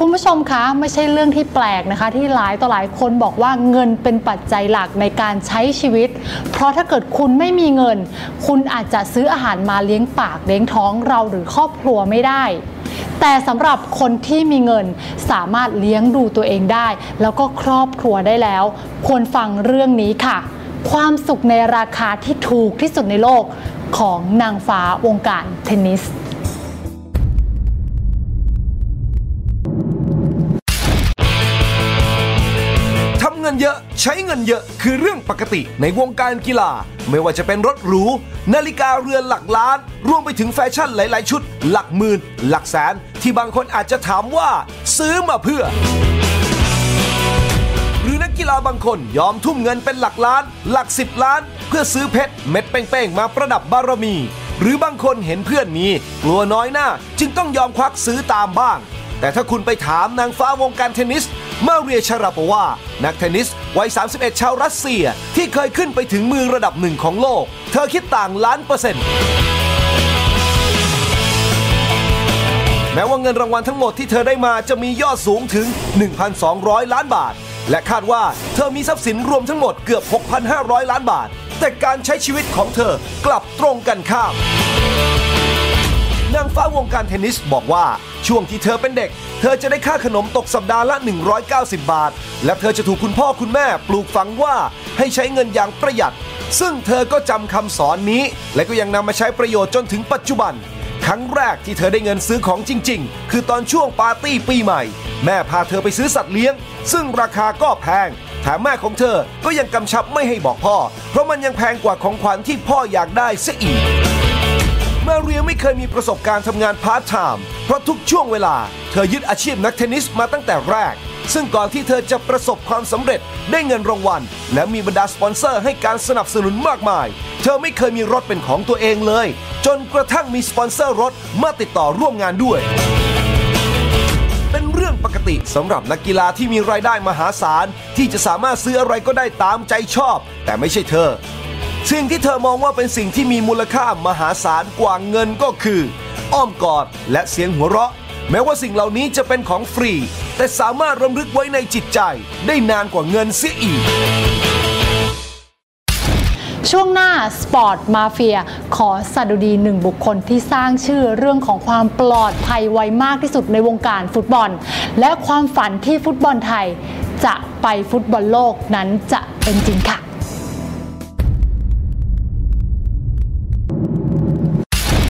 คุณผู้ชมคะไม่ใช่เรื่องที่แปลกนะคะ ที่หลายต่อหลายคนบอกว่าเงินเป็นปัจจัยหลักในการใช้ชีวิต เพราะถ้าเกิดคุณไม่มีเงิน คุณอาจจะซื้ออาหารมาเลี้ยงปากเลี้ยงท้องเราหรือครอบครัวไม่ได้ แต่สำหรับคนที่มีเงินสามารถเลี้ยงดูตัวเองได้ แล้วก็ครอบครัวได้แล้ว ควรฟังเรื่องนี้ค่ะ ความสุขในราคาที่ถูกที่สุดในโลกของนางฟ้าวงการเทนนิส งินเยอะ ใช้เงินเยอะคือเรื่องปกติในวงการกีฬา ไม่ว่าจะเป็นรถหรู นาฬิกาเรือนหลักล้าน รวมไปถึงแฟชั่นหลาย ๆ ชุด หลักหมื่น หลักแสน ที่บางคนอาจจะถามว่า ซื้อมาเพื่อ หรือนักกีฬาบางคนยอมทุ่มเงินเป็นหลักล้าน หลักสิบล้าน เพื่อซื้อเพชรเม็ดเป้ง ๆ มาประดับบารมี หรือบางคนเห็นเพื่อนมี กลัวน้อยหน้า จึงต้องยอมควักซื้อตามบ้าง แต่ถ้าคุณไปถามนางฟ้าวงการเทนนิส มาเรียชาราปวา นักเทนนิสวัย 31 ชาวรัสเซีย ที่เคยขึ้นไปถึงมือระดับหนึ่งของโลก เธอคิดต่างล้านเปอร์เซ็นต์ แม้ว่าเงินรางวัลทั้งหมดที่เธอได้มาจะมียอดสูงถึง 1,200 ล้านบาท และคาดว่าเธอมีทรัพย์สินรวมทั้งหมดเกือบ 6,500 ล้านบาท แต่การใช้ชีวิตของเธอกลับตรงกันข้ามนางฟ้าวงการเทนนิสบอกว่าช่วงที่เธอเป็นเด็ก เธอจะได้ค่าขนมตกสัปดาห์ละ 190 บาท และเธอจะถูกคุณพ่อคุณแม่ปลูกฝังว่าให้ใช้เงินอย่างประหยัด ซึ่งเธอก็จำคำสอนนี้ และก็ยังนำมาใช้ประโยชน์จนถึงปัจจุบัน ครั้งแรกที่เธอได้เงินซื้อของจริง ๆ คือตอนช่วงปาร์ตี้ปีใหม่ แม่พาเธอไปซื้อสัตว์เลี้ยง ซึ่งราคาก็แพงแถมแม่ของเธอก็ยังกำชับไม่ให้บอกพ่อ เพราะมันยังแพงกว่าของขวัญที่พ่ออยากได้เสียอีก มาเรียไม่เคยมีประสบการณ์ทำงานพาร์ทไทม์เพราะทุกช่วงเวลา เธอยึดอาชีพนักเทนนิสมาตั้งแต่แรก ซึ่งก่อนที่เธอจะประสบความสำเร็จได้เงินรางวัล และมีบรรดาสปอนเซอร์ให้การสนับสนุนมากมาย เธอไม่เคยมีรถเป็นของตัวเองเลย จนกระทั่งมีสปอนเซอร์รถมาติดต่อร่วมงานด้วยเป็นเรื่องปกติสำหรับนักกีฬาที่มีรายได้มหาศาล ที่จะสามารถซื้ออะไรก็ได้ตามใจชอบ แต่ไม่ใช่เธอ สิ่งที่เธอมองว่าเป็นสิ่งที่มีมูลค่ามหาศาลกว่าเงินก็คือ อ้อมกอดและเสียงหัวเราะ แม้ว่าสิ่งเหล่านี้จะเป็นของฟรี แต่สามารถรำลึกไว้ในจิตใจ ได้นานกว่าเงินเสียอีก ช่วงหน้าสปอร์ตมาเฟียขอสดุดีหนึ่งบุคคลที่สร้างชื่อเรื่องของความปลอดภัยไวมากที่สุดในวงการฟุตบอล และความฝันที่ฟุตบอลไทย จะไปฟุตบอลโลกนั้นจะเป็นจริงค่ะ